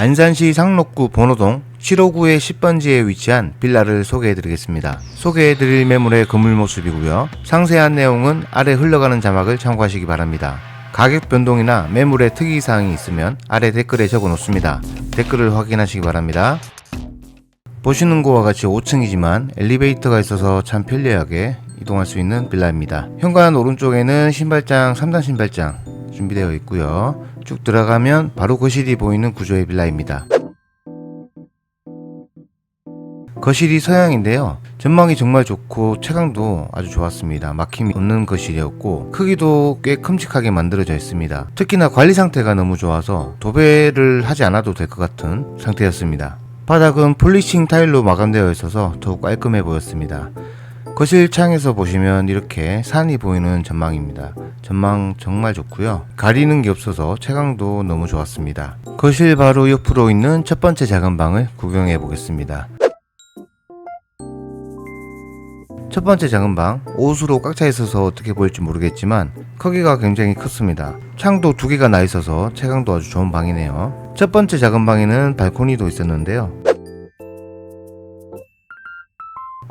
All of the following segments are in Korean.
안산시 상록구 번호동 759의 10번지에 위치한 빌라를 소개해드리겠습니다. 소개해드릴 매물의 건물 모습이고요. 상세한 내용은 아래 흘러가는 자막을 참고하시기 바랍니다. 가격 변동이나 매물의 특이사항이 있으면 아래 댓글에 적어 놓습니다. 댓글을 확인하시기 바랍니다. 보시는 것과 같이 5층이지만 엘리베이터가 있어서 참 편리하게 이동할 수 있는 빌라입니다. 현관 오른쪽에는 신발장 3단 신발장 준비되어 있고요. 쭉 들어가면 바로 거실이 보이는 구조의 빌라입니다. 거실이 서양인데요. 전망이 정말 좋고 채광도 아주 좋았습니다. 막힘이 없는 거실이었고 크기도 꽤 큼직하게 만들어져 있습니다. 특히나 관리 상태가 너무 좋아서 도배를 하지 않아도 될 것 같은 상태였습니다. 바닥은 폴리싱 타일로 마감되어 있어서 더욱 깔끔해 보였습니다. 거실 창에서 보시면 이렇게 산이 보이는 전망입니다. 전망 정말 좋고요. 가리는 게 없어서 채광도 너무 좋았습니다. 거실 바로 옆으로 있는 첫 번째 작은 방을 구경해 보겠습니다. 첫 번째 작은 방, 옷으로 꽉 차 있어서 어떻게 보일지 모르겠지만 크기가 굉장히 컸습니다. 창도 두 개가 나 있어서 채광도 아주 좋은 방이네요. 첫 번째 작은 방에는 발코니도 있었는데요.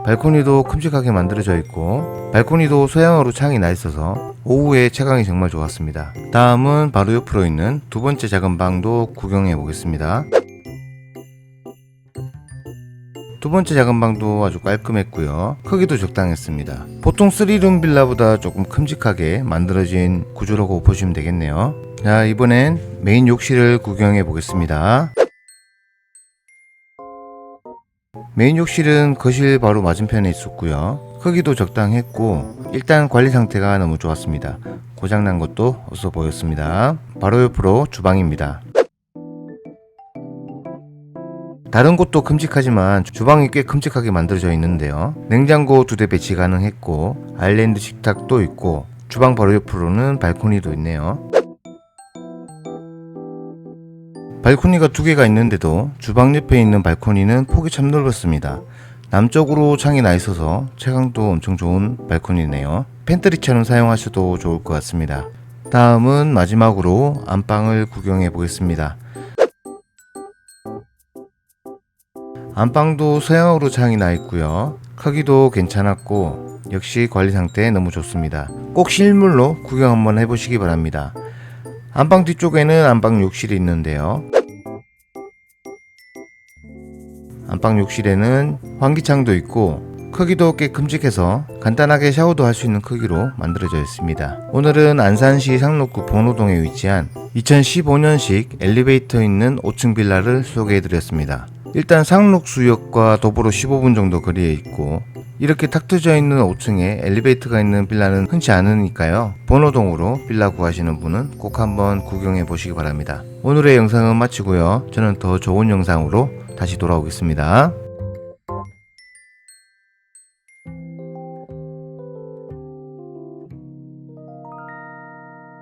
발코니도 큼직하게 만들어져 있고 발코니도 소형으로 창이 나 있어서 오후에 채광이 정말 좋았습니다. 다음은 바로 옆으로 있는 두 번째 작은 방도 구경해 보겠습니다. 두 번째 작은 방도 아주 깔끔했고요. 크기도 적당했습니다. 보통 3룸 빌라보다 조금 큼직하게 만들어진 구조라고 보시면 되겠네요. 자, 이번엔 메인 욕실을 구경해 보겠습니다. 메인 욕실은 거실 바로 맞은편에 있었고요. 크기도 적당했고 일단 관리 상태가 너무 좋았습니다. 고장난 것도 없어 보였습니다. 바로 옆으로 주방입니다. 다른 곳도 큼직하지만 주방이 꽤 큼직하게 만들어져 있는데요. 냉장고 두 대 배치 가능했고 아일랜드 식탁도 있고 주방 바로 옆으로는 발코니도 있네요. 발코니가 두 개가 있는데도 주방 옆에 있는 발코니는 폭이 참 넓었습니다. 남쪽으로 창이 나 있어서 채광도 엄청 좋은 발코니네요. 팬트리처럼 사용하셔도 좋을 것 같습니다. 다음은 마지막으로 안방을 구경해 보겠습니다. 안방도 서양으로 창이 나 있고요. 크기도 괜찮았고 역시 관리 상태 너무 좋습니다. 꼭 실물로 구경 한번 해보시기 바랍니다. 안방 뒤쪽에는 안방 욕실이 있는데요. 안방 욕실에는 환기창도 있고 크기도 꽤 큼직해서 간단하게 샤워도 할 수 있는 크기로 만들어져 있습니다. 오늘은 안산시 상록구 번호동에 위치한 2015년식 엘리베이터 있는 5층 빌라를 소개해드렸습니다. 일단 상록수역과 도보로 15분 정도 거리에 있고 이렇게 탁 트져 있는 5층에 엘리베이터가 있는 빌라는 흔치 않으니까요. 번호동으로 빌라 구하시는 분은 꼭 한번 구경해 보시기 바랍니다. 오늘의 영상은 마치고요. 저는 더 좋은 영상으로 다시 돌아오겠습니다.